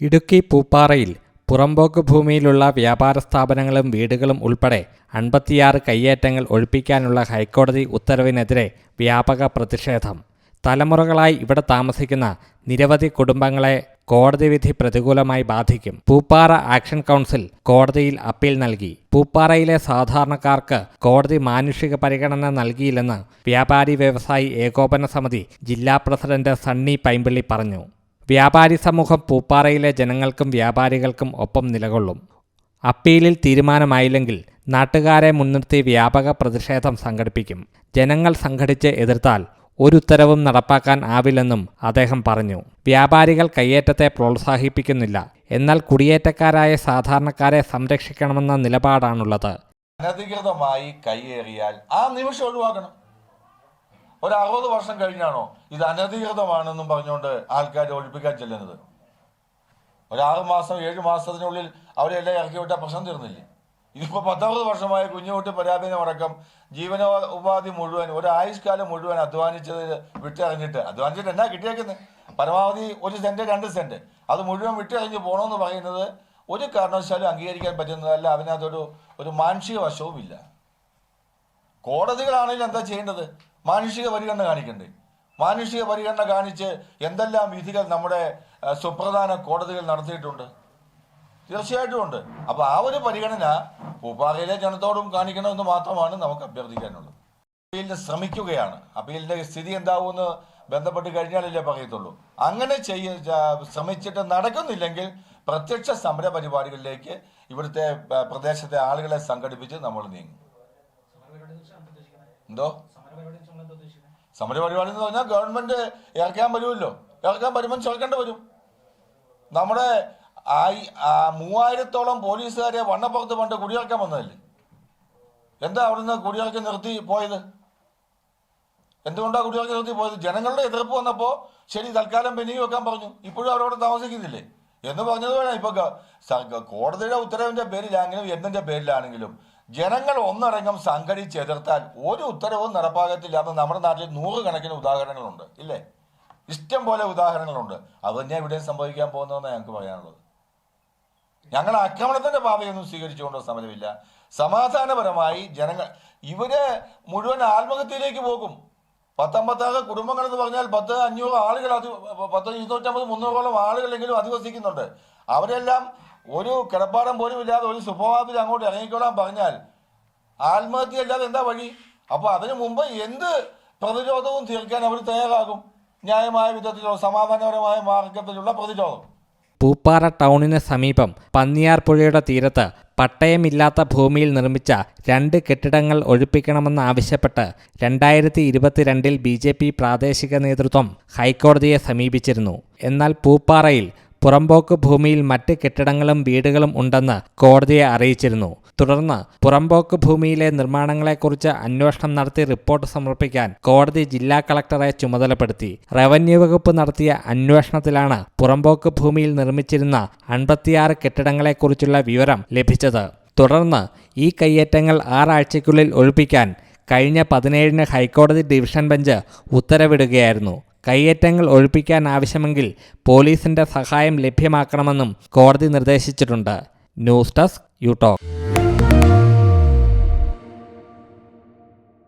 ഇടുക്കി പൂപ്പാറയിൽ പുറമ്പോക്ക് ഭൂമിയിലുള്ള വ്യാപാര സ്ഥാപനങ്ങളും വീടുകളും ഉൾപ്പെടെ അൻപത്തിയാറ് കയ്യേറ്റങ്ങൾ ഒഴിപ്പിക്കാനുള്ള ഹൈക്കോടതി ഉത്തരവിനെതിരെ വ്യാപക പ്രതിഷേധം. തലമുറകളായി ഇവിടെ താമസിക്കുന്ന നിരവധി കുടുംബങ്ങളെ കോടതി വിധി പ്രതികൂലമായി ബാധിക്കും. പൂപ്പാറ ആക്ഷൻ കൗൺസിൽ കോടതിയിൽ അപ്പീൽ നൽകി. പൂപ്പാറയിലെ സാധാരണക്കാർക്ക് കോടതി മാനുഷിക പരിഗണന നൽകിയില്ലെന്ന് വ്യാപാരി വ്യവസായി ഏകോപന സമിതി ജില്ലാ പ്രസിഡന്റ് സണ്ണി പൈമ്പിള്ളി പറഞ്ഞു. വ്യാപാരി സമൂഹം പൂപ്പാറയിലെ ജനങ്ങൾക്കും വ്യാപാരികൾക്കും ഒപ്പം നിലകൊള്ളും. അപ്പീലിൽ തീരുമാനമായില്ലെങ്കിൽ നാട്ടുകാരെ മുൻനിർത്തി വ്യാപക പ്രതിഷേധം സംഘടിപ്പിക്കും. ജനങ്ങൾ സംഘടിച്ച് എതിർത്താൽ ഒരു ഉത്തരവും നടപ്പാക്കാൻ ആവില്ലെന്നും അദ്ദേഹം പറഞ്ഞു. വ്യാപാരികൾ കയ്യേറ്റത്തെ പ്രോത്സാഹിപ്പിക്കുന്നില്ല. എന്നാൽ കുടിയേറ്റക്കാരായ സാധാരണക്കാരെ സംരക്ഷിക്കണമെന്ന നിലപാടാണുള്ളത്. അനധികൃതമായി കയ്യേറിയാൽ ആ നിമിഷം ഒഴിവാക്കണം. ഒരു അറുപത് വർഷം കഴിഞ്ഞാണോ ഇത് അനധികൃതമാണെന്നും പറഞ്ഞുകൊണ്ട് ആൾക്കാരെ ഒഴിപ്പിക്കാൻ ചെല്ലുന്നത്? ഒരു ആറ് മാസം ഏഴ് മാസത്തിനുള്ളിൽ അവരെല്ലാം ഇറക്കി വിട്ട പ്രശ്നം തീർന്നില്ലേ? ഇതിപ്പോൾ പത്തറുപത് വർഷമായ കുഞ്ഞുകുട്ടി പരാധീനം അടക്കം ജീവന ഉപാധി മുഴുവൻ ഒരു ആയുഷ്കാലം മുഴുവൻ അധ്വാനിച്ചത് വിട്ടറിഞ്ഞിട്ട് അധ്വാനിച്ചിട്ട് എന്നാ കിട്ടിയേക്കുന്നത് പരമാവധി ഒരു സെന്റ് രണ്ട് സെന്റ്. അത് മുഴുവൻ വിട്ടറിഞ്ഞ് പോകണമെന്ന് പറയുന്നത് ഒരു കാരണവശാലും അംഗീകരിക്കാൻ പറ്റുന്നതല്ല. അതിനകത്തൊരു ഒരു മാനുഷിക വശവും ഇല്ല കോടതികളാണെങ്കിലും എന്താ ചെയ്യേണ്ടത്? മാനുഷിക പരിഗണന കാണിക്കണ്ടേ? മാനുഷിക പരിഗണന കാണിച്ച് എന്തെല്ലാം വിധികൾ നമ്മുടെ സുപ്രധാന കോടതികൾ നടത്തിയിട്ടുണ്ട്? തീർച്ചയായിട്ടും ഉണ്ട്. അപ്പൊ ആ ഒരു പരിഗണന പൂപ്പാറയിലെ ജനത്തോടും കാണിക്കണമെന്ന് മാത്രമാണ് നമുക്ക് അഭ്യർത്ഥിക്കാനുള്ളത്. അപ്പീലിന് ശ്രമിക്കുകയാണ്. അപ്പീലിന്റെ സ്ഥിതി എന്താവുമെന്ന് ബന്ധപ്പെട്ട് കഴിഞ്ഞാലല്ലേ പറയത്തുള്ളൂ. അങ്ങനെ ചെയ്യ ശ്രമിച്ചിട്ട് നടക്കുന്നില്ലെങ്കിൽ പ്രത്യക്ഷ സമര പരിപാടികളിലേക്ക് ഇവിടുത്തെ പ്രദേശത്തെ ആളുകളെ സംഘടിപ്പിച്ച് നമ്മൾ നീങ്ങും. എന്തോ? സമരപരിപാടി എന്ന് പറഞ്ഞാൽ ഗവൺമെന്റ് ഇറക്കാൻ വരുമല്ലോ. ഇറക്കാൻ വരുമ്പോൾ ചേർക്കേണ്ടി വരും. നമ്മുടെ മൂവായിരത്തോളം പോലീസുകാരെ വണ്ണപ്പുറത്ത് പണ്ട് കുടിയിറക്കാൻ വന്നതല്ലേ? എന്താ അവിടുന്ന് കുടിയിറക്കി നിർത്തി പോയത്? എന്തുകൊണ്ടാണ് കുടിയിറക്കി നിർത്തി പോയത്? ജനങ്ങളുടെ എതിർപ്പ് വന്നപ്പോൾ ശരി തൽക്കാലം ബെനിയും വെക്കാൻ പറഞ്ഞു. ഇപ്പോഴും അവരവിടെ താമസിക്കുന്നില്ലേ? എന്ന് പറഞ്ഞത് വേണം. ഇപ്പൊ കോടതിയുടെ ഉത്തരവിന്റെ പേരിലാണെങ്കിലും എന്തിന്റെ പേരിലാണെങ്കിലും ജനങ്ങൾ ഒന്നടങ്കം സംഘടിച്ച് എതിർത്താൽ ഒരു ഉത്തരവും നടപ്പാകത്തില്ല എന്ന് നമ്മുടെ നാട്ടിൽ നൂറുകണക്കിന് ഉദാഹരണങ്ങളുണ്ട്. ഇല്ലേ? ഇഷ്ടം പോലെ ഉദാഹരണങ്ങളുണ്ട്. അത് തന്നെ ഇവിടെ സംഭവിക്കാൻ പോകുന്നതെന്ന് ഞങ്ങൾക്ക് പറയാനുള്ളത്. ഞങ്ങൾ ആക്രമണത്തിന്റെ പാതയൊന്നും സ്വീകരിച്ചുകൊണ്ട് സമരമില്ല. സമാധാനപരമായി ജനങ്ങൾ ഇവർ മുഴുവൻ ആത്മഹത്യയിലേക്ക് പോകും. പത്തൊമ്പത്താറ് കുടുംബങ്ങൾ എന്ന് പറഞ്ഞാൽ പത്ത് അഞ്ഞൂറ് ആളുകൾ അത് പത്ത് ഇരുന്നൂറ്റമ്പത് മുന്നൂറോളം ആളുകളെങ്കിലും അധിവസിക്കുന്നുണ്ട്. അവരെല്ലാം ഒരു കിടപ്പാടം പോലും ഇല്ലാതെ ഒരു സുപ്രഭാതത്തിൽ അങ്ങോട്ട് ഇറങ്ങിക്കോളാൻ പറഞ്ഞാൽ ആത്മഹത്യ അല്ലാതെ എന്താ വഴി? അപ്പോൾ അതിനു മുമ്പ് എന്ത് പ്രതിരോധവും തീർക്കാൻ അവർ തയ്യാറാകും? ന്യായമായ വിധത്തിലുള്ള സമാധാനപരമായ മാർഗത്തിലുള്ള പ്രതിരോധം. പൂപ്പാറ ടൗണിന് സമീപം പന്നിയാർ പുഴയുടെ തീരത്ത് പട്ടയമില്ലാത്ത ഭൂമിയിൽ നിർമ്മിച്ച രണ്ട് കെട്ടിടങ്ങൾ ഒഴിപ്പിക്കണമെന്നാവശ്യപ്പെട്ട് രണ്ടായിരത്തി ഇരുപത്തിരണ്ടിൽ ബി ജെ പി പ്രാദേശിക നേതൃത്വം ഹൈക്കോടതിയെ സമീപിച്ചിരുന്നു. എന്നാൽ പൂപ്പാറയിൽ പുറമ്പോക്ക് ഭൂമിയിൽ മറ്റ് കെട്ടിടങ്ങളും വീടുകളും ഉണ്ടെന്ന് കോടതിയെ അറിയിച്ചിരുന്നു. തുടർന്ന് പുറമ്പോക്ക് ഭൂമിയിലെ നിർമ്മാണങ്ങളെക്കുറിച്ച് അന്വേഷണം നടത്തി റിപ്പോർട്ട് സമർപ്പിക്കാൻ കോടതി ജില്ലാ കളക്ടറെ ചുമതലപ്പെടുത്തി. റവന്യൂ വകുപ്പ് നടത്തിയ അന്വേഷണത്തിലാണ് പുറമ്പോക്ക് ഭൂമിയിൽ നിർമ്മിച്ചിരുന്ന അൻപത്തിയാറ് കെട്ടിടങ്ങളെക്കുറിച്ചുള്ള വിവരം ലഭിച്ചത്. തുടർന്ന് ഈ കയ്യേറ്റങ്ങൾ ആറാഴ്ചയ്ക്കുള്ളിൽ ഒഴിപ്പിക്കാൻ കഴിഞ്ഞ പതിനേഴിന് ഹൈക്കോടതി ഡിവിഷൻ ബെഞ്ച് ഉത്തരവിടുകയായിരുന്നു. കയ്യേറ്റങ്ങൾ ഒഴിപ്പിക്കാൻ ആവശ്യമെങ്കിൽ പോലീസിന്റെ സഹായം ലഭ്യമാക്കണമെന്നും കോടതി നിർദ്ദേശിച്ചിട്ടുണ്ട്. News desk യൂടോക്ക്